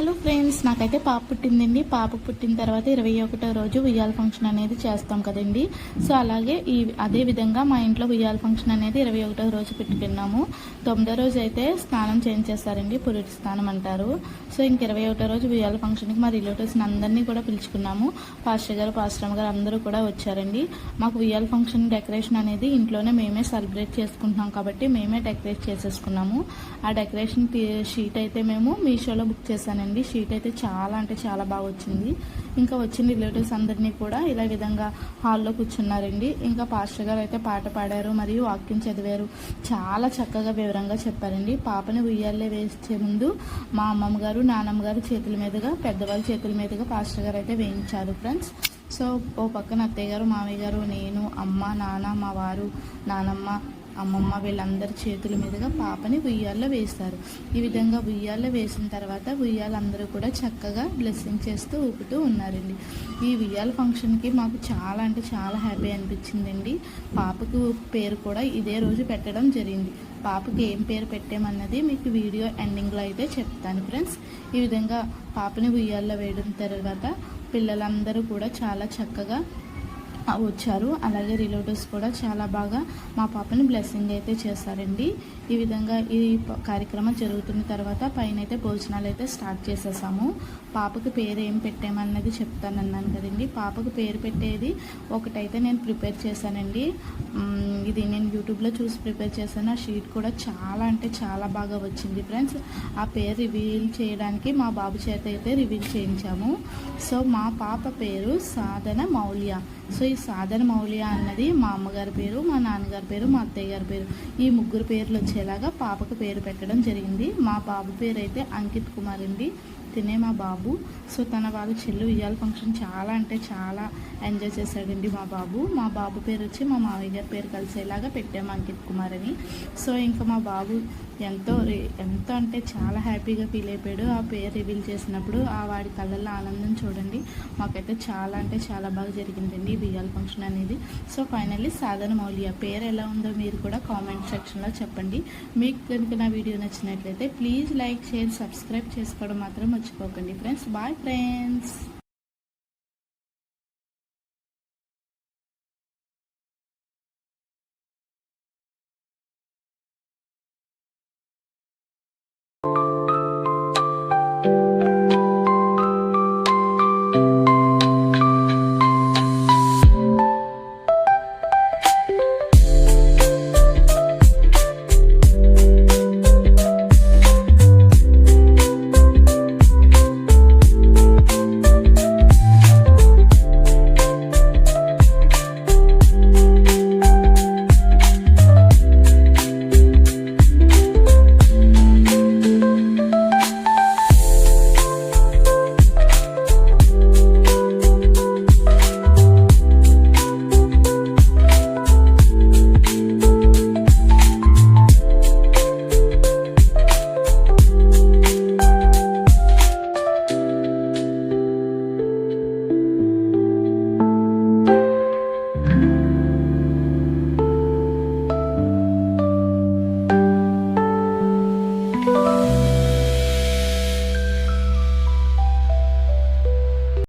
Hello friends నాకైతే పాప పుట్టిందండి. పాప పుట్టిన తర్వాత ఇరవై ఒకటో రోజు ఉయ్యాల ఫంక్షన్ అనేది చేస్తాం కదండి. సో అలాగే ఈ అదే విధంగా మా ఇంట్లో ఉయ్యాల ఫంక్షన్ అనేది ఇరవై ఒకటో రోజు పెట్టుకున్నాము. తొమ్మిదో రోజు అయితే స్నానం చేయించేస్తారండి పురుటి స్నానం అంటారు. సో ఇంక ఇరవై ఒకటో రోజు ఉయ్యాల ఫంక్షన్కి మా రిలేటివ్స్ అందరినీ కూడా పిలుచుకున్నాము. పాస్టర్ గారు పాస్టర్ గారు అందరూ కూడా వచ్చారండి. మాకు ఉయ్యాల ఫంక్షన్ డెకరేషన్ అనేది ఇంట్లోనే మేమే సెలబ్రేట్ చేసుకుంటున్నాం కాబట్టి మేమే డెకరేట్ చేసేసుకున్నాము. ఆ డెకరేషన్ షీట్ అయితే మేము మీషోలో బుక్ చేశానండి. షీట్ అయితే చాలా అంటే చాలా బాగా వచ్చింది. ఇంకా వచ్చిన రిలేటివ్స్ అందరినీ కూడా ఇలా విధంగా హాల్లో కూర్చున్నారండి. ఇంకా పాస్టర్ గారు అయితే పాట పాడారు మరియు వాక్యం చదివారు. చాలా చక్కగా వివరంగా చెప్పారండి. పాపని ఉయ్యాలే వేసే ముందు మా అమ్మమ్మ గారు నానమ్మ గారు చేతుల మీదుగా పెద్దవాళ్ళ చేతుల మీదుగా పాస్టర్ గారు అయితే వేయించారు ఫ్రెండ్స్ సో ఓ పక్కన అత్తయ్య గారు మామయ్య గారు నేను అమ్మ నాన్న మా వారు నానమ్మ అమ్మమ్మ వీళ్ళందరి చేతుల మీదుగా పాపని ఉయ్యాల్లో వేస్తారు. ఈ విధంగా ఉయ్యాల్లో వేసిన తర్వాత ఉయ్యాలందరూ కూడా చక్కగా బ్లెస్సింగ్ చేస్తూ ఊపుతూ ఉన్నారండి. ఈ ఉయ్యాల ఫంక్షన్కి మాకు చాలా అంటే చాలా హ్యాపీ అనిపించిందండి. పాపకు పేరు కూడా ఇదే రోజు పెట్టడం జరిగింది. పాపకి ఏం పేరు పెట్టామన్నది మీకు వీడియో ఎండింగ్లో అయితే చెప్తాను ఫ్రెండ్స్ ఈ విధంగా పాపని ఉయ్యాల్లో వేయడం తర్వాత పిల్లలందరూ కూడా చాలా చక్కగా వచ్చారు. అలాగే రిలేటివ్స్ కూడా చాలా బాగా మా పాపని బ్లెస్సింగ్ అయితే చేశారండి. ఈ విధంగా ఈ కార్యక్రమం జరుగుతున్న తర్వాత పైన అయితే భోజనాలు అయితే స్టార్ట్ చేసేసాము. పాపకి పేరు ఏం పెట్టామన్నది చెప్తానన్నాను కదండి. పాపకు పేరు పెట్టేది ఒకటైతే నేను ప్రిపేర్ చేశానండి. ఇది నేను యూట్యూబ్లో చూసి ప్రిపేర్ చేశాను. ఆ షీట్ కూడా చాలా అంటే చాలా బాగా వచ్చింది ఫ్రెండ్స్. ఆ పేరు రివీల్ చేయడానికి మా బాబు చేత అయితే రివీల్ చేయించాము. సో మా పాప పేరు సాధన మౌల్య. సో ఈ సాధన మౌలియ అన్నది మా అమ్మగారి పేరు మా నాన్నగారి పేరు మా అత్తయ్య గారి పేరు. ఈ ముగ్గురు పేర్లు వచ్చేలాగా పాపకు పేరు పెట్టడం జరిగింది. మా బాబు పేరు అయితే అంకిత్ కుమార్ అండి. తినే మా బాబు. సో తన వాళ్ళ చెల్లు ఇయ్యాల ఫంక్షన్ చాలా అంటే చాలా ఎంజాయ్ చేశాడండి మా బాబు. మా బాబు పేరు వచ్చి మా మావయ్య గారి పేరు కలిసేలాగా పెట్టాము అంకిత్ కుమార్ అని సో ఇంకా మా బాబు ఎంతో ఎంతో అంటే చాలా హ్యాపీగా ఫీల్ అయిపోయాడు. ఆ పేరు రివీల్ చేసినప్పుడు ఆ వాడి కళ్ళల్లో ఆనందం చూడండి. మాకైతే చాలా అంటే చాలా బాగా జరిగిందండి బియ్యాల ఫంక్షన్ అనేది. సో ఫైనల్లీ సాధన మౌలియ పేరు ఎలా ఉందో మీరు కూడా కామెంట్ సెక్షన్లో చెప్పండి. మీకు కనుక నా వీడియో నచ్చినట్లయితే ప్లీజ్ లైక్ షేర్ సబ్స్క్రైబ్ చేసుకోవడం మాత్రం మర్చిపోకండి ఫ్రెండ్స్ బాయ్ ఫ్రెండ్స్